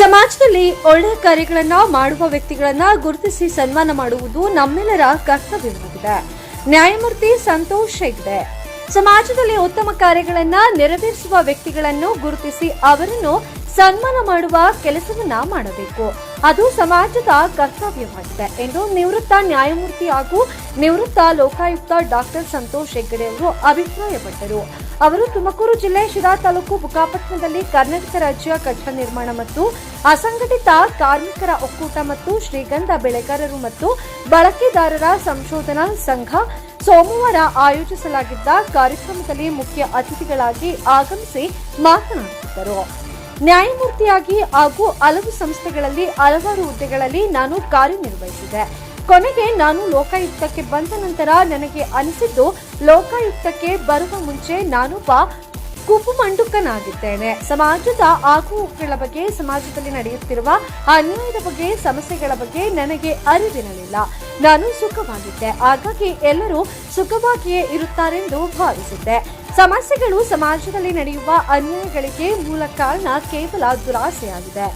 ಸಮಾಜದಲ್ಲಿ ಒಳ್ಳೆಯ ಕಾರ್ಯಗಳನ್ನ ಮಾಡುವ ವ್ಯಕ್ತಿಗಳನ್ನ ಗುರುತಿಸಿ ಸನ್ಮಾನ ಮಾಡುವುದು ನಮ್ಮೆಲ್ಲರ ಕರ್ತವ್ಯವಾಗಿದೆ. ನ್ಯಾಯಮೂರ್ತಿ ಸಂತೋಷ್ ಹೆಗ್ಡೆ, ಸಮಾಜದಲ್ಲಿ ಉತ್ತಮ ಕಾರ್ಯಗಳನ್ನ ನೆರವೇರಿಸುವ ವ್ಯಕ್ತಿಗಳನ್ನು ಗುರುತಿಸಿ ಅವರನ್ನು ಸನ್ಮಾನ ಮಾಡುವ ಕೆಲಸವನ್ನ ಮಾಡಬೇಕು. ಅದು ಸಮಾಜದ ಕರ್ತವ್ಯವಾಗಿದೆ ಎಂದು ನಿವೃತ್ತ ನ್ಯಾಯಮೂರ್ತಿ ಹಾಗೂ ನಿವೃತ್ತ ಲೋಕಾಯುಕ್ತ ಡಾಕ್ಟರ್ ಸಂತೋಷ್ ಹೆಗ್ಗಡೆ ಅವರು ಅಭಿಪ್ರಾಯಪಟ್ಟರು. ಅವರು ತುಮಕೂರು ಜಿಲ್ಲೆ ಶಿರಾ ತಾಲೂಕು ಬುಕಾಪಟ್ಟಣದಲ್ಲಿ ಕರ್ನಾಟಕ ರಾಜ್ಯ ಕಟ್ಟಡ ನಿರ್ಮಾಣ ಮತ್ತು ಅಸಂಘಟಿತ ಕಾರ್ಮಿಕರ ಒಕ್ಕೂಟ ಮತ್ತು ಶ್ರೀಗಂಧ ಬೆಳೆಗಾರರು ಮತ್ತು ಬಳಕೆದಾರರ ಸಂಶೋಧನಾ ಸಂಘ ಸೋಮವಾರ ಆಯೋಜಿಸಲಾಗಿದ್ದ ಕಾರ್ಯಕ್ರಮದಲ್ಲಿ ಮುಖ್ಯ ಅತಿಥಿಗಳಾಗಿ ಆಗಮಿಸಿ ಮಾತನಾಡುತ್ತಿದ್ದರು. ನ್ಯಾಯಮೂರ್ತಿಯಾಗಿ ಹಾಗೂ ಹಲವು ಸಂಸ್ಥೆಗಳಲ್ಲಿ ಹಲವಾರು ಹುದ್ದೆಗಳಲ್ಲಿ ನಾನು ಕಾರ್ಯನಿರ್ವಹಿಸಿದೆ. ಕೊನೆಗೆ ನಾನು ಲೋಕಾಯುಕ್ತಕ್ಕೆ ಬಂದ ನಂತರ ನನಗೆ ಅನಿಸಿದ್ದು, ಲೋಕಾಯುಕ್ತಕ್ಕೆ ಬರುವ ಮುಂಚೆ ನಾನೊಬ್ಬ ಕುಪುಮಂಡುಕನಾಗಿದ್ದೇನೆ. ಸಮಾಜದ ಆಗುಗಳ ಬಗ್ಗೆ, ಸಮಾಜದಲ್ಲಿ ನಡೆಯುತ್ತಿರುವ ಅನ್ಯಾಯದ ಬಗ್ಗೆ, ಸಮಸ್ಯೆಗಳ ಬಗ್ಗೆ ನನಗೆ ಅರಿವಿರಲಿಲ್ಲ. ನಾನು ಸುಖವಾಗಿದ್ದೆ. ಹಾಗಾಗಿ ಎಲ್ಲರೂ ಸುಖವಾಗಿಯೇ ಇರುತ್ತಾರೆಂದು ಭಾವಿಸಿದ್ದೆ. ಸಮಸ್ಯೆಗಳು ಸಮಾಜದಲ್ಲಿ ನಡೆಯುವ ಅನ್ಯಾಯಗಳಿಗೆ ಮೂಲ ಕಾರಣ ಕೇವಲ ದುರಾಸೆಯಾಗಿದೆ.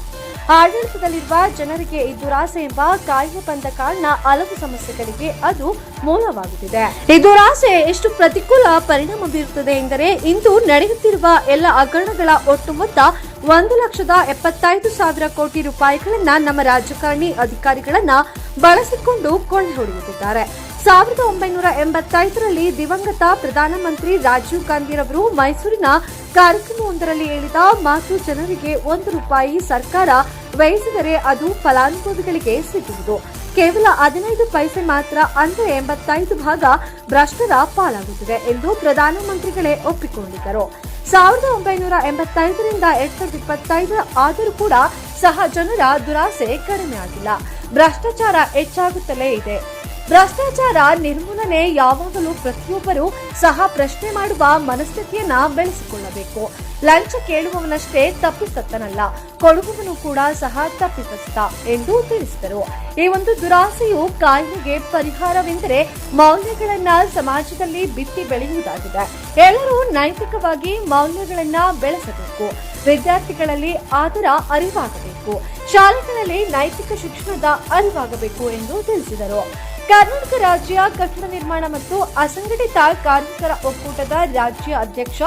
ಆಡಳಿತದಲ್ಲಿರುವ ಜನರಿಗೆ ಈ ದುರಾಸೆ ಎಂಬ ಕಾಯಿಲೆ ಬಂದ ಕಾರಣ ಹಲವು ಸಮಸ್ಯೆಗಳಿಗೆ ಅದು ಮೂಲವಾಗುತ್ತಿದೆ. ಈ ದುರಾಸೆ ಎಷ್ಟು ಪ್ರತಿಕೂಲ ಪರಿಣಾಮ ಬೀರುತ್ತದೆ ಎಂದರೆ ಇಂದು ನಡೆಯುತ್ತಿರುವ ಎಲ್ಲ ಹಗರಣಗಳ ಒಟ್ಟು ಮೊತ್ತ ಒಂದು ಲಕ್ಷದ ಎಪ್ಪತ್ತೈದು ಸಾವಿರ ಕೋಟಿ ರೂಪಾಯಿಗಳನ್ನ ನಮ್ಮ ರಾಜಕಾರಣಿ ಅಧಿಕಾರಿಗಳನ್ನ ಬಳಸಿಕೊಂಡು ಕೊಳ್ಳೆ ಹೊಡೆಯುತ್ತಿದ್ದಾರೆ ಸಾವಿರದ ಒಂಬೈನೂರ ಎಂಬತ್ತೈದರಲ್ಲಿ ದಿವಂಗತ ಪ್ರಧಾನಮಂತ್ರಿ ರಾಜೀವ್ ಗಾಂಧಿರವರು ಮೈಸೂರಿನ ಕಾರ್ಯಕ್ರಮವೊಂದರಲ್ಲಿ ಹೇಳಿದ ಮಾತು ಜನರಿಗೆ ಒಂದು ರೂಪಾಯಿ ಸರ್ಕಾರ ವ್ಯಯಿಸಿದರೆ ಅದು ಫಲಾನುಭವಿಗಳಿಗೆ ಸಿಗುವುದು. ಕೇವಲ ಹದಿನೈದು ಪೈಸೆ ಮಾತ್ರ ಅಂದರೆ ಎಂಬತ್ತೈದು ಭಾಗ ಭ್ರಷ್ಟರ ಪಾಲಾಗುತ್ತಿದೆ ಎಂದು ಪ್ರಧಾನಮಂತ್ರಿಗಳೇ ಒಪ್ಪಿಕೊಂಡಿದ್ದರು. ಸಾವಿರದ ಒಂಬೈನೂರ ಎಂಬತ್ತೈದರಿಂದ ಎರಡ್ ಸಾವಿರದ ಇಪ್ಪತ್ತೈದು ಆದರೂ ಕೂಡ ಸಹ ಜನರ ದುರಾಸೆ ಕಡಿಮೆ ಆಗಿಲ್ಲ ಭ್ರಷ್ಟಾಚಾರ ಹೆಚ್ಚಾಗುತ್ತಲೇ ಇದೆ. ಭ್ರಷ್ಟಾಚಾರ ನಿರ್ಮೂಲನೆ ಯಾವಾಗಲೂ ಪ್ರತಿಯೊಬ್ಬರೂ ಸಹ ಪ್ರಶ್ನೆ ಮಾಡುವ ಮನಸ್ಥಿತಿಯನ್ನ ಬೆಳೆಸಿಕೊಳ್ಳಬೇಕು. ಲಂಚ ಕೇಳುವವನಷ್ಟೇ ತಪ್ಪಿತಸ್ಥನಲ್ಲ, ಕೊಡುವವನು ಕೂಡ ಸಹ ತಪ್ಪಿತಸ್ಥ ಎಂದು ತಿಳಿಸಿದರು. ಈ ಒಂದು ದುರಾಸೆಯು ಕಾಯಿಲೆಗೆ ಪರಿಹಾರವೆಂದರೆ ಮೌಲ್ಯಗಳನ್ನ ಸಮಾಜದಲ್ಲಿ ಬಿತ್ತಿ ಬೆಳೆಯುವುದಾಗಿದೆ. ಎಲ್ಲರೂ ನೈತಿಕವಾಗಿ ಮೌಲ್ಯಗಳನ್ನ ಬೆಳೆಸಬೇಕು. ವಿದ್ಯಾರ್ಥಿಗಳಲ್ಲಿ ಅದರ ಅರಿವಾಗಬೇಕು. ಶಾಲೆಗಳಲ್ಲಿ ನೈತಿಕ ಶಿಕ್ಷಣದ ಅರಿವಾಗಬೇಕು ಎಂದು ತಿಳಿಸಿದರು. ಕರ್ನಾಟಕ ರಾಜ್ಯ ಕಟ್ಟಡ ನಿರ್ಮಾಣ ಮತ್ತು ಅಸಂಘಟಿತ ಕಾರ್ಮಿಕರ ಒಕ್ಕೂಟದ ರಾಜ್ಯ ಅಧ್ಯಕ್ಷ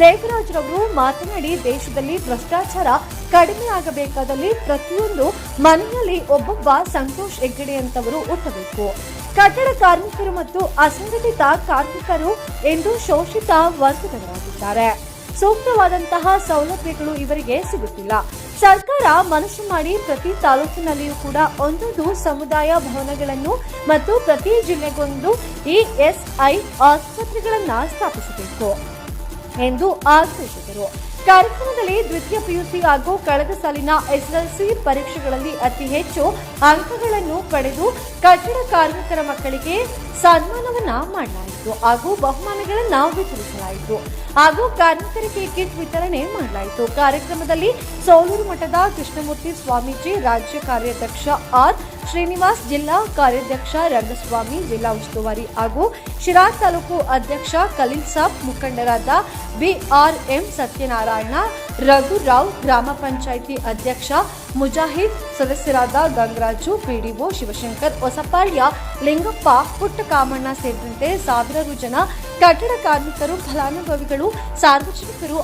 ದೇವರಾಜ್ ರವರು ಮಾತನಾಡಿ, ದೇಶದಲ್ಲಿ ಭ್ರಷ್ಟಾಚಾರ ಕಡಿಮೆ ಆಗಬೇಕಾದಲ್ಲಿ ಪ್ರತಿಯೊಂದು ಮನೆಯಲ್ಲಿ ಒಬ್ಬೊಬ್ಬ ಸಂತೋಷ್ ಹೆಗ್ಗಡೆಯಂತವರು ಹುಟ್ಟಬೇಕು. ಕಟ್ಟಡ ಕಾರ್ಮಿಕರು ಮತ್ತು ಅಸಂಘಟಿತ ಕಾರ್ಮಿಕರು ಎಂದು ಶೋಷಿತ ವರ್ಗದವರಾಗಿದ್ದಾರೆ. ಸೂಕ್ತವಾದಂತಹ ಸೌಲಭ್ಯಗಳು ಇವರಿಗೆ ಸಿಗುತ್ತಿಲ್ಲ. ಸರ್ಕಾರ ಮನಸ್ಸು ಮಾಡಿ ಪ್ರತಿ ತಾಲೂಕಿನಲ್ಲಿಯೂ ಕೂಡ ಒಂದೊಂದು ಸಮುದಾಯ ಭವನಗಳನ್ನು ಮತ್ತು ಪ್ರತಿ ಜಿಲ್ಲೆಗೊಂದು ಇಎಸ್ಐ ಆಸ್ಪತ್ರೆಗಳನ್ನು ಸ್ಥಾಪಿಸಬೇಕು ಎಂದು ಆಗ್ರಹಿಸಿದರು. ಕಾರ್ಯಕ್ರಮದಲ್ಲಿ ದ್ವಿತೀಯ ಪಿಯುಸಿ ಹಾಗೂ ಕಳೆದ ಸಾಲಿನ ಎಸ್ಎಲ್ಸಿ ಪರೀಕ್ಷೆಗಳಲ್ಲಿ ಅತಿ ಹೆಚ್ಚು ಅಂಕಗಳನ್ನು ಪಡೆದು ಕಟ್ಟಡ ಕಾರ್ಮಿಕರ ಮಕ್ಕಳಿಗೆ ಸನ್ಮಾನವನ್ನ ಮಾಡಲಾಯಿತು. ಹಾಗೂ ಬಹುಮಾನಗಳನ್ನ ವಿತರಿಸಲಾಯಿತು. ಹಾಗೂ ಕಾರ್ಮಿಕರಿಗೆ ಕಿಟ್ ವಿತರಣೆ ಮಾಡಲಾಯಿತು. ಕಾರ್ಯಕ್ರಮದಲ್ಲಿ ಸೋಲೂರು ಮಠದ ಕೃಷ್ಣಮೂರ್ತಿ ಸ್ವಾಮೀಜಿ, ರಾಜ್ಯ ಕಾರ್ಯಾಧ್ಯಕ್ಷ ಆರ್. ಶ್ರೀನಿವಾಸ್, ಜಿಲ್ಲಾ ಕಾರ್ಯಾಧ್ಯಕ್ಷ ರಂಗಸ್ವಾಮಿ, ಜಿಲ್ಲಾ ಉಸ್ತುವಾರಿ ಹಾಗೂ ಶಿರಾ ತಾಲೂಕು ಅಧ್ಯಕ್ಷ ಖಲೀಲ್ ಸಾಬ್ ಮುಖಂಡರಾದ ಬಿಆರ್ಎಂ ಸತ್ಯನಾರಾಯಣ ರಘುರಾವ್ ಗ್ರಾಮ ಪಂಚಾಯಿತಿ ಅಧ್ಯಕ್ಷ, ಮುಜಾಹಿದ್ ಸದಸ್ಯರಾದ ಗಂಗರಾಜು, ಪಿಡಿಒ ಶಿವಶಂಕರ್, ಹೊಸಪಾಳ್ಯ ಲಿಂಗಪ್ಪ, ಪುಟ್ಟಕಾಮಣ್ಣ ಸೇರಿದಂತೆ ಸಾವಿರಾರು ಜನ ಕಟ್ಟಡ ಕಾರ್ಮಿಕರು ಫಲಾನುಭವಿಗಳು ಸಾರ್ವಜನಿಕರು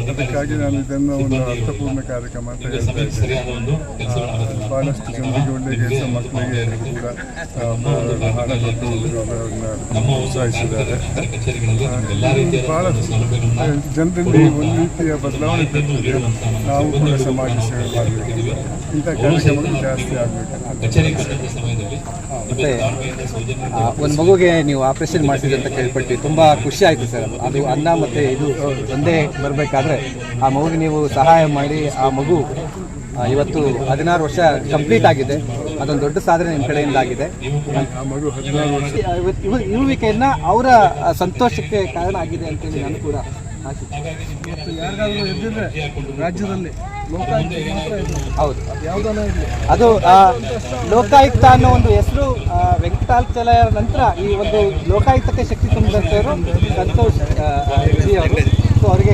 ಅದಕ್ಕಾಗಿ ನಾನು ಇದನ್ನು ಒಂದು ಅರ್ಥಪೂರ್ಣ ಕಾರ್ಯಕ್ರಮ ಅಂತ ಬಹಳಷ್ಟು ಜನರಿಗೆ ಒಳ್ಳೆ ಕೆಲಸ ಮಕ್ಕಳಿಗೆ ಕೂಡ ಹಣ ಕೊಟ್ಟು ಅವರನ್ನ ಬಹಳ ಒಂದು ಜನರಲ್ಲಿ ಒಂದು ರೀತಿಯ ಬದಲಾವಣೆ ತಂದಿದೆ ನಾವು ಕೂಡ ಸಮಾಜ ಸೇವೆ ಮಾಡಬೇಕು ಇಂಥ ಕಾರ್ಯಕ್ರಮಗಳು ಜಾಸ್ತಿ ಆಗಬೇಕು ಒಂದು ಮಗುಗೆ ನೀವು ಆಪರೇಷನ್ ಮಾಡಿಸಿದೆ ಅಂತ ಕೇಳ್ಪಟ್ಟು ತುಂಬ ಖುಷಿ ಆಯಿತು ಸರ್. ಅದು ಅನ್ನ ಮತ್ತು ಇದು ಒಂದೇ ಬರಬೇಕಾದ್ರೆ ಆ ಮಗುಗೆ ನೀವು ಸಹಾಯ ಮಾಡಿ ಆ ಮಗು ಇವತ್ತು ಹದಿನಾರು ವರ್ಷ ಕಂಪ್ಲೀಟ್ ಆಗಿದೆ. ಅದೊಂದು ದೊಡ್ಡ ಸಾಧನೆ ನಿಮ್ಮ ಕಡೆಯಿಂದ ಆಗಿದೆ ಆ ಮಗು ಹದಿನಾರು ವರ್ಷ ಇವತ್ತು ಇವ ಇರುವಿಕೆಯನ್ನು ಅವರ ಸಂತೋಷಕ್ಕೆ ಕಾರಣ ಆಗಿದೆ ಅಂತೇಳಿ ನಾನು ಕೂಡ ಯಾರಿಗಾದ್ರೂ ಎದ್ದಿದ್ರೆ ರಾಜ್ಯದಲ್ಲಿ ಹೌದು. ಅದು ಆ, ಲೋಕಾಯುಕ್ತ ಅನ್ನೋ ಒಂದು ಹೆಸರು ವೆಂಕಟಾಚಲಯರ ನಂತರ ಈ ಒಂದು ಲೋಕಾಯುಕ್ತಕ್ಕೆ ಶಕ್ತಿ ತುಂಬಿದಂಥವರು ಸಂತೋಷ್ ಅವರು. ಸೊ ಅವರಿಗೆ